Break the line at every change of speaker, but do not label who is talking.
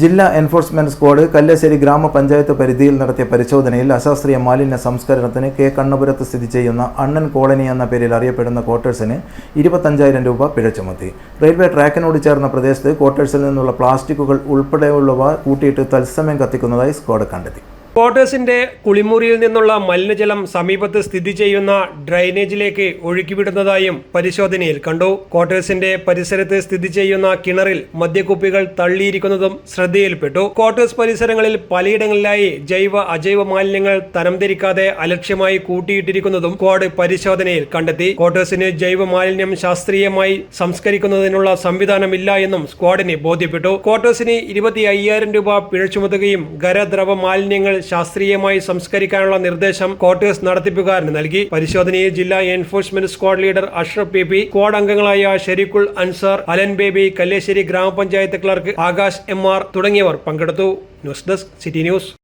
ജില്ലാ enforcement squad Kallasseri ഗ്രാമപഞ്ചായത്ത് പരിധിയിൽ നടത്തിയ പരിശോധനയിൽ അശാസ്ത്രീയ മാലിന്യ സംസ്കരണത്തിന് കെ. കണ്ണപുരത്ത് സ്ഥിതി ചെയ്യുന്ന അണ്ണൻ കോളനി എന്ന പേരിൽ അറിയപ്പെടുന്ന ക്വാർട്ടേഴ്സിന് ഇരുപത്തഞ്ചായിരം രൂപ പിഴ ചുമത്തി. റെയിൽവേ ട്രാക്കിനോട് ചേർന്ന പ്രദേശത്ത് ക്വാർട്ടേഴ്സിൽ നിന്നുള്ള പ്ലാസ്റ്റിക്കുകൾ ഉൾപ്പെടെയുള്ളവ കൂട്ടിയിട്ട് തത്സമയം കത്തിക്കുന്നതായി സ്ക്വാഡ് കണ്ടെത്തി.
ക്വാർട്ടേഴ്സിന്റെ കുളിമുറിയിൽ നിന്നുള്ള മലിനജലം സമീപത്ത് സ്ഥിതി ചെയ്യുന്ന ഡ്രൈനേജിലേക്ക് ഒഴുക്കിവിടുന്നതായും പരിശോധനയിൽ കണ്ടു. ക്വാർട്ടേഴ്സിന്റെ പരിസരത്ത് സ്ഥിതി ചെയ്യുന്ന കിണറിൽ മദ്യക്കുപ്പികൾ തള്ളിയിരിക്കുന്നതും ശ്രദ്ധയിൽപ്പെട്ടു. ക്വാർട്ടേഴ്സ് പരിസരങ്ങളിൽ പലയിടങ്ങളിലായി ജൈവ അജൈവ മാലിന്യങ്ങൾ തരംതിരിക്കാതെ അലക്ഷ്യമായി കൂട്ടിയിട്ടിരിക്കുന്നതും സ്ക്വാഡ് പരിശോധനയിൽ കണ്ടെത്തി. ക്വാർട്ടേഴ്സിന് ജൈവ മാലിന്യം ശാസ്ത്രീയമായി സംസ്കരിക്കുന്നതിനുള്ള സംവിധാനമില്ല എന്നും സ്ക്വാഡിനെ ബോധ്യപ്പെട്ടു. ക്വാർട്ടേഴ്സിന് ഇരുപത്തി അയ്യായിരം രൂപ പിഴ ചുമത്തുകയും ഖരദ്രവ മാലിന്യങ്ങൾ ശാസ്ത്രീയമായി സംസ്കരിക്കാനുള്ള നിർദ്ദേശം ക്വാർട്ടേഴ്സ് നടത്തിപ്പുകാരന് നൽകി. പരിശോധനയിൽ ജില്ലാ enforcement squad leader Ashraf Baby squad അംഗങ്ങളായ Shereekhul Ansar Alan Baby Kalleshery gram panchayat clerk Akash M R തുടങ്ങിയവർ പങ്കെടുത്തു. News desk city news.